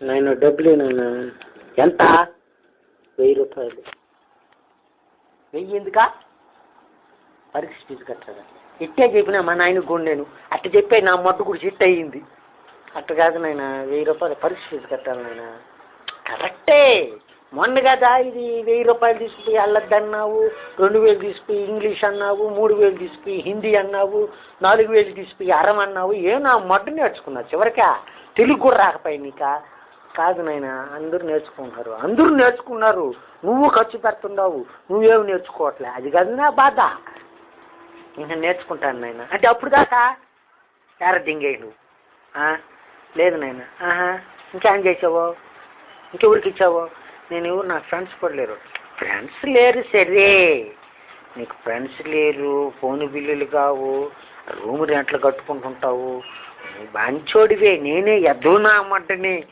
నేను డబ్బులు నేను ఎంత? వెయ్యి రూపాయలు. వెయ్యి ఎందుకా? పరీక్ష ఫీజు కట్టరా ఇట్టే చెప్పినా మా నాయనకు కూడా నేను. అట్ట చెప్పే నా మొట్ట కూడా చిట్ అయ్యింది. అట్ట కాదు నాయన వెయ్యి రూపాయలు పరీక్ష ఫీజు కట్టాలి నాయన. కరెక్టే! మొన్న కదా ఇది వెయ్యి రూపాయలు తీసుకుపోయి అల్లద్దు అన్నావు రెండు వేలు తీసుకుపోయి ఇంగ్లీష్ అన్నావు మూడు వేలు తీసుకుపోయి హిందీ అన్నావు నాలుగు వేలు తీసుకుపోయి అరం అన్నావు ఏం నా మడ్డు నేర్చుకున్నావు చివరికా? తెలుగు కూడా రాకపోయి నీకా? కాదు నాయన అందరూ నేర్చుకుంటున్నారు. అందరూ నేర్చుకున్నారు. నువ్వు ఖర్చు పెడుతున్నావు. నువ్వేమి నేర్చుకోవట్లే. అది కాదు నా బాధ. ఇంకా నేర్చుకుంటాను నాయన. అంటే అప్పుడు దాకా ఎర్ర దింగేయి నువ్వు లేదు నాయన. ఆహా. ఇంకేం చేసావో? ఇంకెవరికి ఇచ్చావో నేను ఎవరు? నా ఫ్రెండ్స్ కూడా లేరు. ఫ్రెండ్స్ లేరు సరే. నీకు ఫ్రెండ్స్ లేరు. ఫోన్ బిల్లులు కావు. రూమ్ రెంట్లు కట్టుకుంటుంటావు. నువ్వు మంచోడివే నేనే ఎద్దు నా అమ్మంటనే